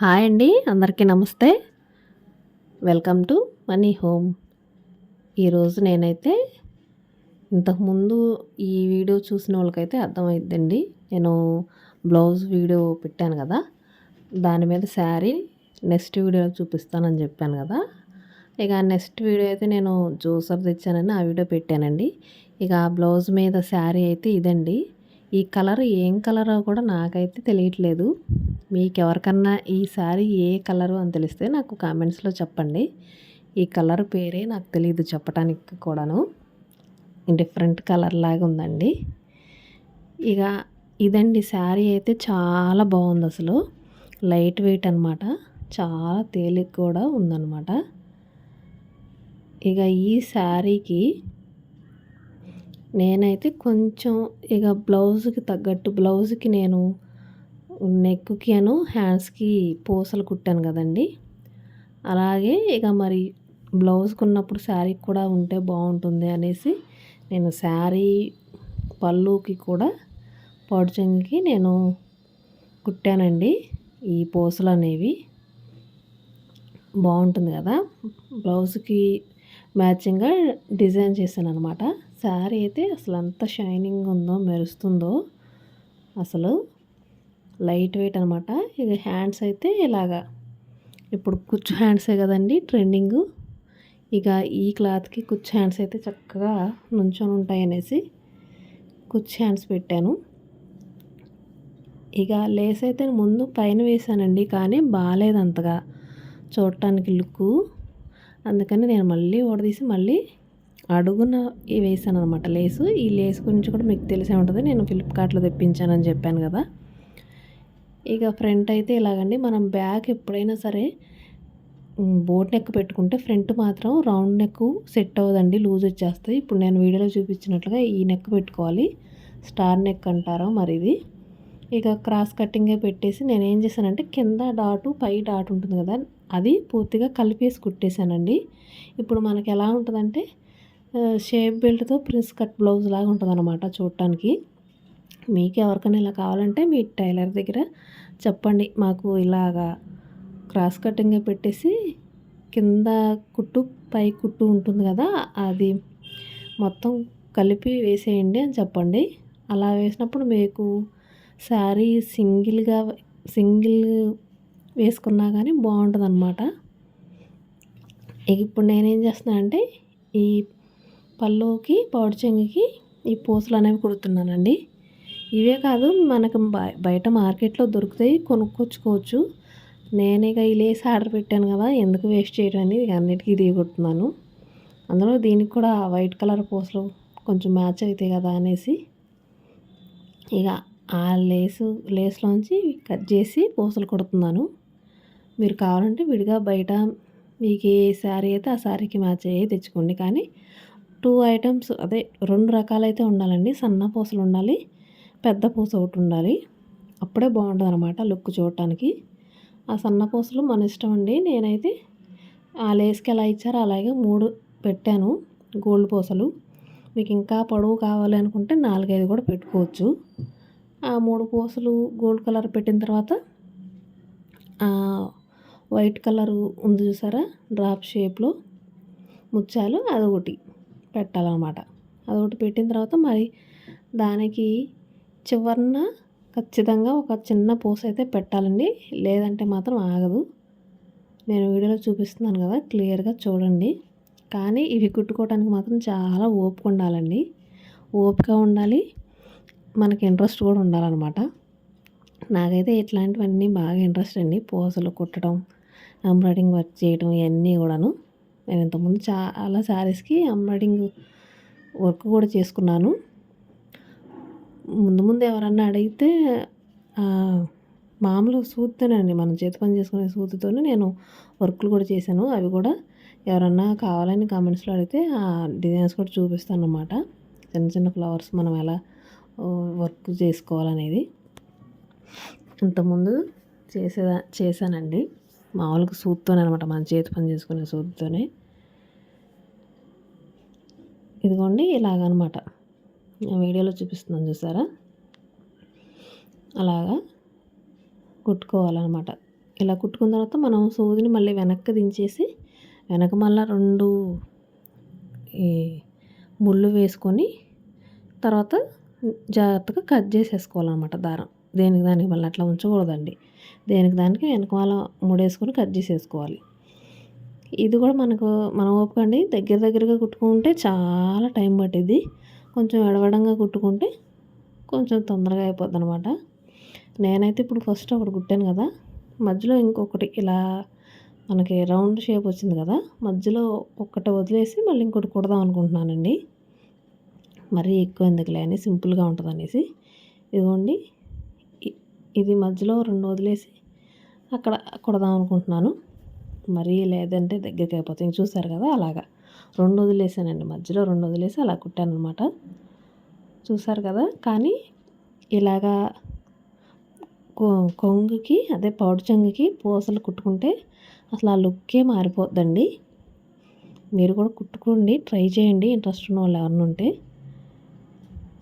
Hi అండి అందరికీ నమస్తే. Welcome to money home. ఈరోజు నేనైతే ఇంతకుముందు ఈ వీడియో చూసిన వాళ్ళకైతే అర్థమైద్దండి. నేను బ్లౌజ్ వీడియో పెట్టాను కదా దాని మీద శారీ నెక్స్ట్ వీడియోలో చూపిస్తానని చెప్పాను కదా. ఇక నెక్స్ట్ వీడియో అయితే నేను జ్యూసర్ తెచ్చానని ఆ వీడియో పెట్టానండి. ఇక ఆ బ్లౌజ్ మీద శారీ అయితే ఇదండి. ఈ కలర్ ఏం కలరో కూడా నాకైతే తెలియట్లేదు. మీకు ఎవరికన్నా ఈ శారీ ఏ కలరు అని తెలిస్తే నాకు కామెంట్స్లో చెప్పండి. ఈ కలర్ పేరే నాకు తెలియదు చెప్పడానికి కూడాను. డిఫరెంట్ కలర్ లాగా ఉందండి. ఇక ఇదండి శారీ అయితే చాలా బాగుంది అసలు. లైట్ వెయిట్ అనమాట చాలా తేలిక కూడా ఉందన్నమాట. ఇక ఈ శారీకి నేనైతే కొంచెం ఇక బ్లౌజ్కి తగ్గట్టు బ్లౌజ్కి నేను నెక్కి అను హ్యాండ్స్కి పూసలు కుట్టాను కదండి. అలాగే ఇక మరి బ్లౌజ్కి ఉన్నప్పుడు శారీకి కూడా ఉంటే బాగుంటుంది అనేసి నేను శారీ పళ్ళుకి కూడా పొడిచంగికి నేను కుట్టానండి. ఈ పూసలు అనేవి బాగుంటుంది కదా. బ్లౌజ్కి మ్యాచింగ్గా డిజైన్ చేశాను అనమాట శారీ అయితే అసలు అంత షైనింగ్ ఉందో మెరుస్తుందో అసలు లైట్ వెయిట్ అనమాట. ఇది హ్యాండ్స్ అయితే ఇలాగా. ఇప్పుడు కుచ్చు హ్యాండ్సే కదండి ట్రెండింగ్. ఇక ఈ క్లాత్కి కుచ్చు హ్యాండ్స్ అయితే చక్కగా నుంచొని ఉంటాయి అనేసి కుచ్చు హ్యాండ్స్ పెట్టాను. ఇక లేస్ అయితే ముందు పైన వేసానండి కానీ బాగాలేదు అంతగా. చూడటానికి లుక్ అందుకని నేను మళ్ళీ ఓడదీసి మళ్ళీ అడుగున వేసాను అనమాట లేసు ఈ లేస్ గురించి కూడా మీకు తెలిసే ఉంటుంది. నేను ఫ్లిప్కార్ట్లో తెప్పించానని చెప్పాను కదా. ఇక ఫ్రంట్ అయితే ఇలాగండి మనం బ్యాగ్ ఎప్పుడైనా సరే బోట్ నెక్ పెట్టుకుంటే ఫ్రంట్ మాత్రం రౌండ్ నెక్ సెట్ అవ్వదండి లూజ్ వచ్చేస్తుంది ఇప్పుడు నేను వీడియోలో చూపించినట్లుగా ఈ నెక్ పెట్టుకోవాలి. స్టార్ నెక్ అంటారో మరి ఇది ఇక క్రాస్ కట్టింగే పెట్టేసి నేను ఏం చేశానంటే కింద డాటు పై డాట్ ఉంటుంది కదా అది పూర్తిగా కలిపేసి కుట్టేశానండి. ఇప్పుడు మనకి ఎలా ఉంటుందంటే షేప్ బెల్ట్తో ప్రిన్స్ కట్ బ్లౌజ్ లాగా ఉంటుంది అనమాట చూడటానికి మీకు ఎవరికైనా ఇలా కావాలంటే మీ టైలర్ దగ్గర చెప్పండి. మాకు ఇలాగా క్రాస్ కటింగ్ పెట్టేసి కింద కుట్టు పై కుట్టు ఉంటుంది కదా అది మొత్తం కలిపి వేసేయండి అని చెప్పండి. అలా వేసినప్పుడు మీకు శారీ సింగిల్గా సింగిల్ వేసుకున్నా కానీ బాగుంటుంది అనమాట ఇప్పుడు నేనేం చేస్తున్నా అంటే ఈ పళ్ళుకి పౌడి చెంగుకి ఈ పూసలు అనేవి కుడుతున్నానండి. ఇవే కాదు మనకు బయట మార్కెట్లో దొరుకుతాయి కొనుక్కొచ్చుకోవచ్చు. నేను ఇక ఈ లేస్ ఆర్డర్ పెట్టాను కదా ఎందుకు వేస్ట్ చేయడం అనేది అన్నిటికీ దిగుతున్నాను అందులో దీనికి కూడా వైట్ కలర్ పూసలు కొంచెం మ్యాచ్ అవుతాయి కదా అనేసి ఇక ఆ లేసు లేస్లోంచి కట్ చేసి పూసలు కుడుతున్నాను. మీరు కావాలంటే విడిగా బయట మీకు ఏ శారీ అయితే ఆ శారీకి మ్యాచ్ అయ్యి తెచ్చుకోండి. కానీ టూ ఐటమ్స్ అదే రెండు రకాలైతే ఉండాలండి. సన్న పూసలు ఉండాలి పెద్ద పూస ఒకటి ఉండాలి. అప్పుడే బాగుంటుంది అనమాట లుక్ చూడటానికి. ఆ సన్న పూసలు మన ఇష్టం అండి. నేనైతే ఆ లేస్కి ఎలా ఇచ్చారో అలాగే మూడు పెట్టాను గోల్డ్ పూసలు. మీకు ఇంకా పొడవు కావాలి అనుకుంటే నాలుగైదు కూడా పెట్టుకోవచ్చు. ఆ మూడు పూసలు గోల్డ్ కలర్ పెట్టిన తర్వాత వైట్ కలరు ఉంది చూసారా? డ్రాప్ షేప్లో ముత్యాలు అదొకటి. పెట్టాలన్నమాట. అదొకటి పెట్టిన తర్వాత మరి దానికి చివరన ఖచ్చితంగా ఒక చిన్న పూస అయితే పెట్టాలండి. లేదంటే మాత్రం ఆగదు. నేను వీడియోలో చూపిస్తున్నాను కదా క్లియర్గా చూడండి. కానీ ఇవి కుట్టుకోవడానికి మాత్రం చాలా ఓపిక ఉండాలండి. ఓపిక ఉండాలి. మనకి ఇంట్రెస్ట్ కూడా ఉండాలన్నమాట. నాకైతే ఇట్లాంటివన్నీ బాగా ఇంట్రెస్ట్ అండి. పూసలు కుట్టడం ఎంబ్రాయిడింగ్ వర్క్ చేయడం ఇవన్నీ కూడాను. నేను ఇంతకుముందు చాలా శారీస్కి ఎంబ్రాయిడింగ్ వర్క్ కూడా చేసుకున్నాను. ముందు ముందు ఎవరన్నా అడిగితే మామూలు సూత్తోనండి. మనం చేతి పని చేసుకునే సూతితోనే నేను వర్క్లు కూడా చేశాను. అవి కూడా ఎవరన్నా కావాలని కామెంట్స్లో అడిగితే ఆ డిజైన్స్ కూడా చూపిస్తాను అన్నమాట చిన్న చిన్న ఫ్లవర్స్ మనం ఎలా వర్క్ చేసుకోవాలనేది. ఇంతకుముందు చేసేదా చేశానండి. మామూలుగా సూత్తోనే అనమాట మన చేతి పని చేసుకునే సూత్తోనే. ఇదిగోండి ఇలాగనమాట. వీడియోలో చూపిస్తున్నాను చూసారా? అలాగా కుట్టుకోవాలన్నమాట. ఇలా కుట్టుకున్న తర్వాత మనం సూదిని మళ్ళీ వెనక్కి దించేసి వెనక మళ్ళీ రెండు ఈ ముళ్ళు వేసుకొని తర్వాత జాగ్రత్తగా కట్ చేసేసుకోవాలన్నమాట దారం. దేనికి దానికి మళ్ళీ అట్లా ఉంచకూడదండి. దేనికి దానికి వెనకమాల ముడేసుకొని కట్ చేసేసుకోవాలి. ఇది కూడా మనకు మనం ఓపకండి దగ్గర దగ్గరగా కుట్టుకుంటే చాలా టైం పట్టేది కొంచెం ఎడవడంగా కుట్టుకుంటే కొంచెం తొందరగా అయిపోద్ది అనమాట నేనైతే ఇప్పుడు ఫస్ట్ ఒకటి కుట్టాను కదా. మధ్యలో ఇంకొకటి ఇలా మనకి రౌండ్ షేప్ వచ్చింది కదా. మధ్యలో ఒక్కటి వదిలేసి మళ్ళీ ఇంకోటి కుడదాం అనుకుంటున్నానండి. మరీ ఎక్కువ ఎందుకులే అని సింపుల్గా ఉంటుంది అనేసి ఇదిగోండి. ఇది మధ్యలో రెండు వదిలేసి అక్కడ కుడదాం అనుకుంటున్నాను. మరీ లేదంటే దగ్గరికి అయిపోతుంది చూసారు కదా అలాగా. రెండు వదిలేసానండి. మధ్యలో రెండు వదిలేసి అలా కుట్టాను అనమాట చూసారు కదా? కానీ ఇలాగా కొంగుకి అదే పౌడు చెంగుకి పూసలు కుట్టుకుంటే అసలు ఆ లుక్కే మారిపోద్దండి. మీరు కూడా కుట్టుకోండి ట్రై చేయండి. ఇంట్రెస్ట్ ఉన్న వాళ్ళు ఎవరిని ఉంటే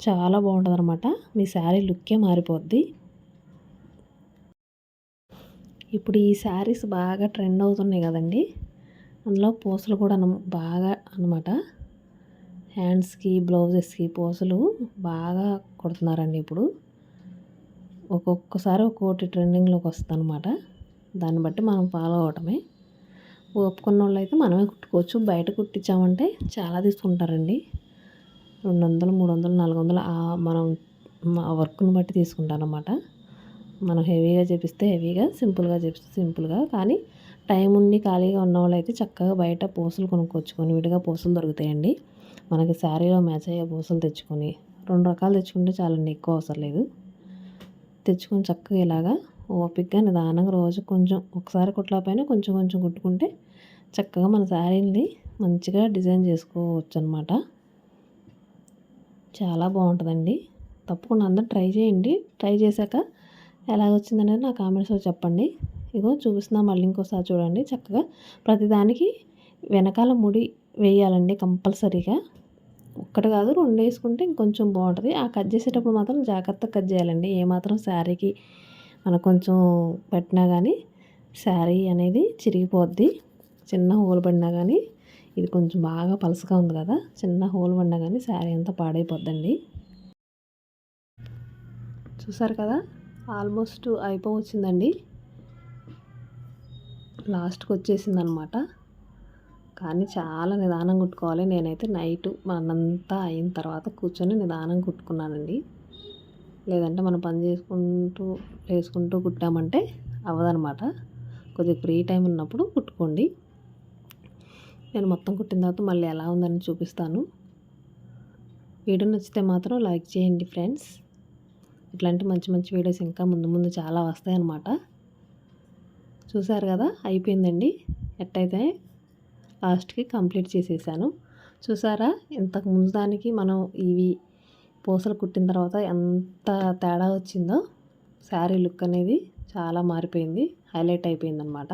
చాలా బాగుంటుంది అనమాట మీ శారీ లుక్కే మారిపోద్ది. ఇప్పుడు ఈ శారీస్ బాగా ట్రెండ్ అవుతున్నాయి కదండి. అందులో పూసలు కూడా బాగా అనమాట హ్యాండ్స్కి బ్లౌజెస్కి పూసలు బాగా కుడుతున్నారండి ఇప్పుడు. ఒక్కొక్కసారి ఒక్కోటి ట్రెండింగ్లోకి వస్తుందన్నమాట. దాన్ని బట్టి మనం ఫాలో అవటమే. ఒప్పుకున్న వాళ్ళు అయితే మనమే కుట్టుకోవచ్చు. బయట కుట్టించామంటే చాలా తీసుకుంటారండి. రెండు వందలు మూడు వందలు నాలుగు వందలు మనం వర్క్ను బట్టి తీసుకుంటారన్నమాట. మనం హెవీగా చేపిస్తే హెవీగా సింపుల్గా చేపిస్తే సింపుల్గా. కానీ టైం ఉండి ఖాళీగా ఉన్న వాళ్ళైతే చక్కగా బయట పూసలు కొనుక్కొచ్చుకొని విడిగా పూసలు దొరుకుతాయండి. మనకి శారీలో మ్యాచ్ అయ్యే పూసలు తెచ్చుకొని రెండు రకాలు తెచ్చుకుంటే చాలండి ఎక్కువ అవసరం లేదు. తెచ్చుకొని చక్కగా ఇలాగా ఓపిక్గా నిదానంగా రోజు కొంచెం ఒకసారి కుట్లపైన కొంచెం కొంచెం కుట్టుకుంటే చక్కగా మన శారీని మంచిగా డిజైన్ చేసుకోవచ్చు అనమాట చాలా బాగుంటుందండి. తప్పకుండా అందరూ ట్రై చేయండి. ట్రై చేశాక ఎలా వచ్చిందనేది నా కామెంట్స్లో చెప్పండి. ఇగో చూపిస్తున్నా మళ్ళీ ఇంకోసారి చూడండి చక్కగా. ప్రతిదానికి వెనకాల ముడి వేయాలండి కంపల్సరీగా. ఒక్కటి కాదు రెండు వేసుకుంటే ఇంకొంచెం బాగుంటుంది. ఆ కట్ చేసేటప్పుడు మాత్రం జాగ్రత్తగా కట్ చేయాలండి. ఏమాత్రం శారీకి మనకు కొంచెం పెట్టినా కానీ శారీ అనేది చిరిగిపోద్ది. చిన్న హోల్ పడినా కానీ ఇది కొంచెం బాగా పలసగా ఉంది కదా. చిన్న హోల్ పడినా కానీ శారీ అంతా పాడైపోద్దండి. చూసారు కదా? ఆల్మోస్ట్ అయిపోవచ్చిందండి. లాస్ట్కి వచ్చేసింది అనమాట కానీ చాలా నిదానం కుట్టుకోవాలి. నేనైతే నైట్ మనంతా అయిన తర్వాత కూర్చొని నిదానం కుట్టుకున్నానండి. లేదంటే మనం పని చేసుకుంటూ వేసుకుంటూ కుట్టామంటే అవ్వదనమాట. కొద్దిగా ఫ్రీ టైం ఉన్నప్పుడు కుట్టుకోండి. నేను మొత్తం కుట్టిన తర్వాత మళ్ళీ ఎలా ఉందని చూపిస్తాను. వీడియో నచ్చితే మాత్రం లైక్ చేయండి ఫ్రెండ్స్. ఇట్లాంటి మంచి మంచి వీడియోస్ ఇంకా ముందు ముందు చాలా వస్తాయన్నమాట. చూసారు కదా? అయిపోయిందండి. ఎట్టయితే లాస్ట్కి కంప్లీట్ చేసేసాను. చూసారా? ఇంతకు ముందు దానికి మనం ఇవి పూసలు కుట్టిన తర్వాత ఎంత తేడా వచ్చిందో శారీ లుక్ అనేది చాలా మారిపోయింది. హైలైట్ అయిపోయిందనమాట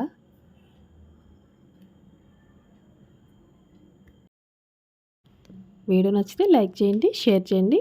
వీడియో నచ్చితే లైక్ చేయండి షేర్ చేయండి.